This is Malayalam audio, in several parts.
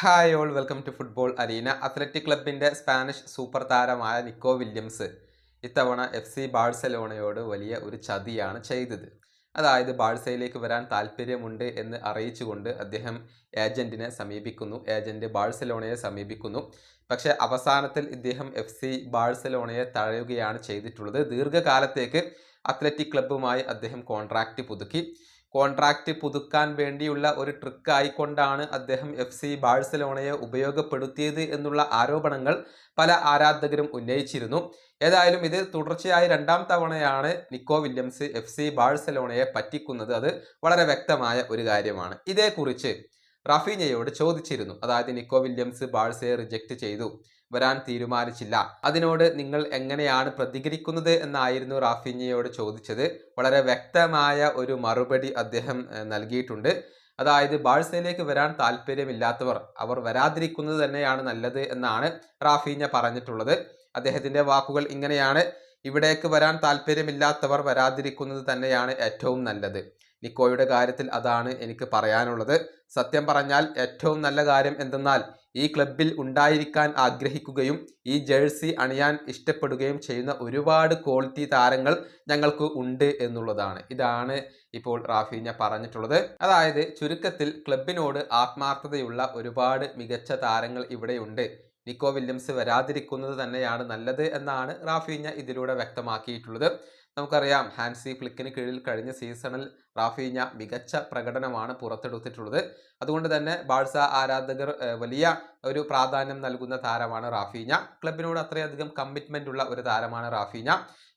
Hi all welcome to football arena athletic ക്ലബിന്റെ സ്പാനിഷ് സൂപ്പർ താരമായ നിക്കോ വില്യംസ് ഇത്തവണ എഫ് സി ബാഴ്സലോണയോട് വലിയ ഒരു ചതിയാണ് ചെയ്തത്. അതായത് ബാഴ്സയിലേക്ക് വരാൻ താല്പര്യമുണ്ട് എന്ന് അറിയിച്ചുകൊണ്ട് അദ്ദേഹം ഏജന്റിനെ സമീപിക്കുന്നു ഏജന്റ് ബാഴ്സലോണയെ സമീപിക്കുന്നു. പക്ഷേ അവസാനത്തിൽ ഇദ്ദേഹം എഫ് സി ബാഴ്സലോണയെ തഴയുകയാണ് ചെയ്തിട്ടുള്ളത്. ദീർഘകാലത്തേക്ക് അത്ലറ്റിക് ക്ലബ്ബുമായി അദ്ദേഹം കോൺട്രാക്റ്റ് പുതുക്കി. കോൺട്രാക്റ്റ് പുതുക്കാൻ വേണ്ടിയുള്ള ഒരു ട്രിക്ക് ആയിക്കൊണ്ടാണ് അദ്ദേഹം എഫ് സി ബാഴ്സലോണയെ ഉപയോഗപ്പെടുത്തിയത് എന്നുള്ള ആരോപണങ്ങൾ പല ആരാധകരും ഉന്നയിച്ചിരുന്നു. ഏതായാലും ഇത് തുടർച്ചയായി രണ്ടാം തവണയാണ് നിക്കോ വില്യംസ് എഫ് സി ബാഴ്സലോണയെ പറ്റിക്കുന്നത്. അത് വളരെ വ്യക്തമായ ഒരു കാര്യമാണ്. ഇതേക്കുറിച്ച് റഫീനയോട് ചോദിച്ചിരുന്നു. അതായത് നിക്കോ വില്യംസ് ബാഴ്സയെ റിജക്റ്റ് ചെയ്തു. വരാൻ തീരുമാനിച്ചില്ല. അതിനോട് നിങ്ങൾ എങ്ങനെയാണ് പ്രതികരിക്കുന്നത് എന്നായിരുന്നു റാഫിഞ്ഞയോട് ചോദിച്ചത്. വളരെ വ്യക്തമായ ഒരു മറുപടി അദ്ദേഹം നൽകിയിട്ടുണ്ട്. അതായത് ബാഴ്സയിലേക്ക് വരാൻ താല്പര്യമില്ലാത്തവർ അവർ വരാതിരിക്കുന്നത് തന്നെയാണ് നല്ലത് എന്നാണ് റാഫീഞ്ഞ പറഞ്ഞിട്ടുള്ളത്. അദ്ദേഹത്തിന്റെ വാക്കുകൾ ഇങ്ങനെയാണ്. ഇവിടേക്ക് വരാൻ താല്പര്യമില്ലാത്തവർ വരാതിരിക്കുന്നത് തന്നെയാണ് ഏറ്റവും നല്ലത്. നിക്കോയുടെ കാര്യത്തിൽ അതാണ് എനിക്ക് പറയാനുള്ളത്. സത്യം പറഞ്ഞാൽ ഏറ്റവും നല്ല കാര്യം എന്തെന്നാൽ ഈ ക്ലബിൽ ഉണ്ടായിരിക്കാൻ ആഗ്രഹിക്കുകയും ഈ ജേഴ്സി അണിയാൻ ഇഷ്ടപ്പെടുകയും ചെയ്യുന്ന ഒരുപാട് ക്വാളിറ്റി താരങ്ങൾ ഞങ്ങൾക്ക് ഉണ്ട് എന്നുള്ളതാണ്. ഇതാണ് ഇപ്പോൾ റാഫീഞ്ഞ പറഞ്ഞിട്ടുള്ളത്. അതായത് ചുരുക്കത്തിൽ ക്ലബിനോട് ആത്മാർത്ഥതയുള്ള ഒരുപാട് മികച്ച താരങ്ങൾ ഇവിടെയുണ്ട്. നിക്കോ വില്യംസ് വരാതിരിക്കുന്നത് തന്നെയാണ് നല്ലത് എന്നാണ് റാഫീഞ്ഞ ഇതിലൂടെ വ്യക്തമാക്കിയിട്ടുള്ളത്. നമുക്കറിയാം ഹാൻസി ഫ്ലിക്കിന് കീഴിൽ കഴിഞ്ഞ സീസണിൽ റാഫീഞ്ഞ മികച്ച പ്രകടനമാണ് പുറത്തെടുത്തിട്ടുള്ളത്. അതുകൊണ്ട് തന്നെ ബാഴ്സ ആരാധകർ വലിയ ഒരു പ്രാധാന്യം നൽകുന്ന താരമാണ് റാഫീഞ്ഞ. ക്ലബിനോട് അത്രയധികം കമ്മിറ്റ്മെന്റ് ഉള്ള ഒരു താരമാണ് റാഫീഞ്ഞ.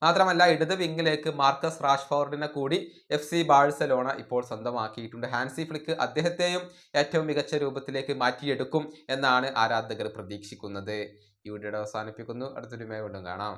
മാത്രമല്ല ഇടത് വിങ്ങിലേക്ക് മാർക്കസ് റാഷ്ഫോർഡിനെ കൂടി എഫ് സി ബാഴ്സലോണ ഇപ്പോൾ സ്വന്തമാക്കിയിട്ടുണ്ട്. ഹാൻസി ഫ്ലിക്ക് അദ്ദേഹത്തെയും ഏറ്റവും മികച്ച രൂപത്തിലേക്ക് മാറ്റിയെടുക്കും എന്നാണ് ആരാധകർ പ്രതീക്ഷിക്കുന്നത്. ഈ വീഡിയോ അവസാനിപ്പിക്കുന്നു. അടുത്തൊരു മേ വീണ്ടും കാണാം.